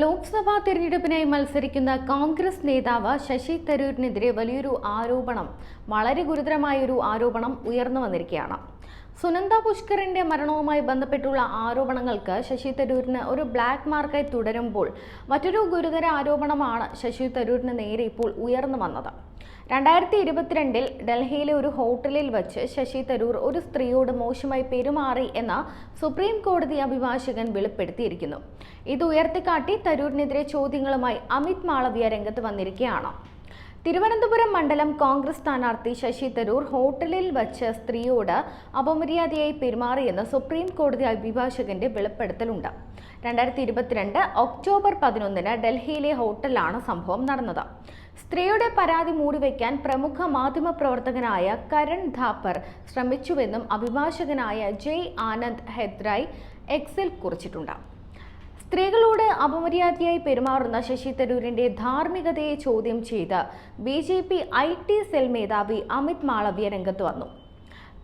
ലോക്സഭാ തെരഞ്ഞെടുപ്പിനായി മത്സരിക്കുന്ന കോൺഗ്രസ് നേതാവ് ശശി തരൂരിനെതിരെ വലിയൊരു ആരോപണം വളരെ ഗുരുതരമായൊരു ആരോപണം ഉയർന്നു വന്നിരിക്കുകയാണ്. സുനന്ദ പുഷ്കറിന്റെ മരണവുമായി ബന്ധപ്പെട്ടുള്ള ആരോപണങ്ങൾക്ക് ശശി തരൂരിന് ഒരു ബ്ലാക്ക് മാർക്കായി തുടരുമ്പോൾ മറ്റൊരു ഗുരുതര ആരോപണമാണ് ശശി തരൂരിന് നേരെ ഇപ്പോൾ ഉയർന്നു വന്നത്. രണ്ടായിരത്തി ഇരുപത്തിരണ്ടിൽ ഡൽഹിയിലെ ഒരു ഹോട്ടലിൽ വച്ച് ശശി തരൂർ ഒരു സ്ത്രീയോട് മോശമായി പെരുമാറി എന്ന സുപ്രീം കോടതി അഭിഭാഷകൻ വെളിപ്പെടുത്തിയിരിക്കുന്നു. ഇത് ഉയർത്തിക്കാട്ടി തരൂരിനെതിരെ ചോദ്യങ്ങളുമായി അമിത് മാളവ്യ രംഗത്ത് വന്നിരിക്കുകയാണ്. തിരുവനന്തപുരം മണ്ഡലം കോൺഗ്രസ് സ്ഥാനാർത്ഥി ശശി തരൂർ ഹോട്ടലിൽ വച്ച് സ്ത്രീയോട് അപമര്യാദയായി പെരുമാറിയെന്ന് സുപ്രീം കോടതി അഭിഭാഷകന്റെ വെളിപ്പെടുത്തലുണ്ട്. രണ്ടായിരത്തി ഇരുപത്തിരണ്ട് ഒക്ടോബർ പതിനൊന്നിന് ഡൽഹിയിലെ ഹോട്ടലിലാണ് സംഭവം നടന്നത്. സ്ത്രീയുടെ പരാതി മൂടിവെക്കാൻ പ്രമുഖ മാധ്യമപ്രവർത്തകനായ കരൺ ധാപ്പർ ശ്രമിച്ചുവെന്നും അഭിഭാഷകനായ ജയ് ആനന്ദ് ഹെദ്രായ് എക്സിൽ കുറിച്ചിട്ടുണ്ട്. സ്ത്രീകളോട് അപമര്യാദയായി പെരുമാറുന്ന ശശി തരൂരിന്റെ ധാർമ്മികതയെ ചോദ്യം ചെയ്ത് B J P I T cell മേധാവി അമിത് മാളവ്യ രംഗത്ത് വന്നു.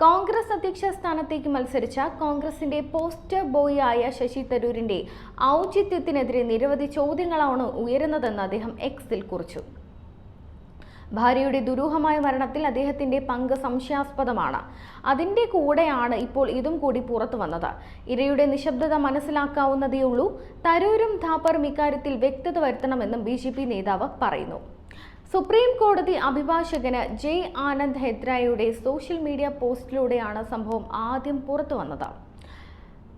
കോൺഗ്രസ് അധ്യക്ഷ സ്ഥാനത്തേക്ക് മത്സരിച്ച കോൺഗ്രസിന്റെ പോസ്റ്റർ ബോയ് ആയ ശശി തരൂരിന്റെ ഔചിത്യത്തിനെതിരെ നിരവധി ചോദ്യങ്ങളാണ് ഉയരുന്നതെന്ന് അദ്ദേഹം എക്സിൽ കുറിച്ചു. ഭാര്യയുടെ ദുരൂഹമായ മരണത്തിൽ അദ്ദേഹത്തിന്റെ പങ്ക് സംശയാസ്പദമാണ്. അതിന്റെ കൂടെയാണ് ഇപ്പോൾ ഇതും കൂടി പുറത്തു വന്നത്. ഇരയുടെ നിശബ്ദത മനസ്സിലാക്കാവുന്നതേയുള്ളൂ തരൂരും ഥാപ്പറും ഇക്കാര്യത്തിൽ വ്യക്തത വരുത്തണമെന്നും ബി നേതാവ് പറയുന്നു. സുപ്രീം കോടതി അഭിഭാഷകന് ജെ ആനന്ദ് ഹെദ്രായുടെ സോഷ്യൽ മീഡിയ പോസ്റ്റിലൂടെയാണ് സംഭവം ആദ്യം പുറത്തു വന്നത്.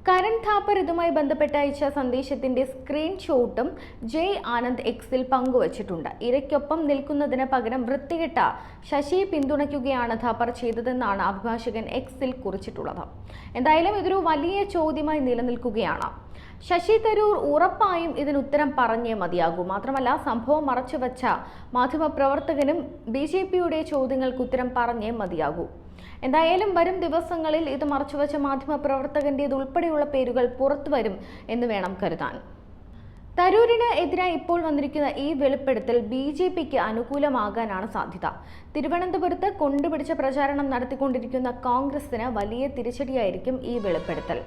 കരൺ ഥാപ്പർ ഇതുമായി ബന്ധപ്പെട്ട് അയച്ച സന്ദേശത്തിന്റെ സ്ക്രീൻഷോട്ടും ജയ് ആനന്ദ് എക്സിൽ പങ്കുവച്ചിട്ടുണ്ട്. ഇരയ്ക്കൊപ്പം നിൽക്കുന്നതിന് പകരം വൃത്തികെട്ട ശശിയെ പിന്തുണയ്ക്കുകയാണ് ഥാപ്പർ ചെയ്തതെന്നാണ് അഭിഭാഷകൻ എക്സിൽ കുറിച്ചിട്ടുള്ളത്. എന്തായാലും ഇതൊരു വലിയ ചോദ്യമായി നിലനിൽക്കുകയാണ്. ശശി തരൂർ ഉറപ്പായും ഇതിന് ഉത്തരം പറഞ്ഞേ മതിയാകൂ. മാത്രമല്ല സംഭവം മറച്ചുവെച്ച മാധ്യമപ്രവർത്തകനും ബി ചോദ്യങ്ങൾക്ക് ഉത്തരം പറഞ്ഞേ മതിയാകൂ. എന്തായാലും വരും ദിവസങ്ങളിൽ ഇത് മറച്ചുവെച്ച മാധ്യമപ്രവർത്തകന്റേത് ഉൾപ്പെടെയുള്ള പേരുകൾ പുറത്തുവരും എന്ന് വേണം കരുതാൻ. തരൂരിന് എതിരായി ഇപ്പോൾ വന്നിരിക്കുന്ന ഈ വെളിപ്പെടുത്തൽ ബി ജെ പിക്ക് അനുകൂലമാകാനാണ് സാധ്യത. തിരുവനന്തപുരത്ത് കൊണ്ടുപിടിച്ച പ്രചാരണം നടത്തിക്കൊണ്ടിരിക്കുന്ന കോൺഗ്രസിന് വലിയ തിരിച്ചടിയായിരിക്കും ഈ വെളിപ്പെടുത്തൽ.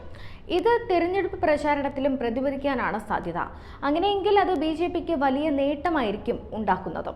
ഇത് തിരഞ്ഞെടുപ്പ് പ്രചാരണത്തിലും പ്രതിഫലിക്കാനാണ് സാധ്യത. അങ്ങനെയെങ്കിൽ അത് ബി വലിയ നേട്ടമായിരിക്കും ഉണ്ടാക്കുന്നത്.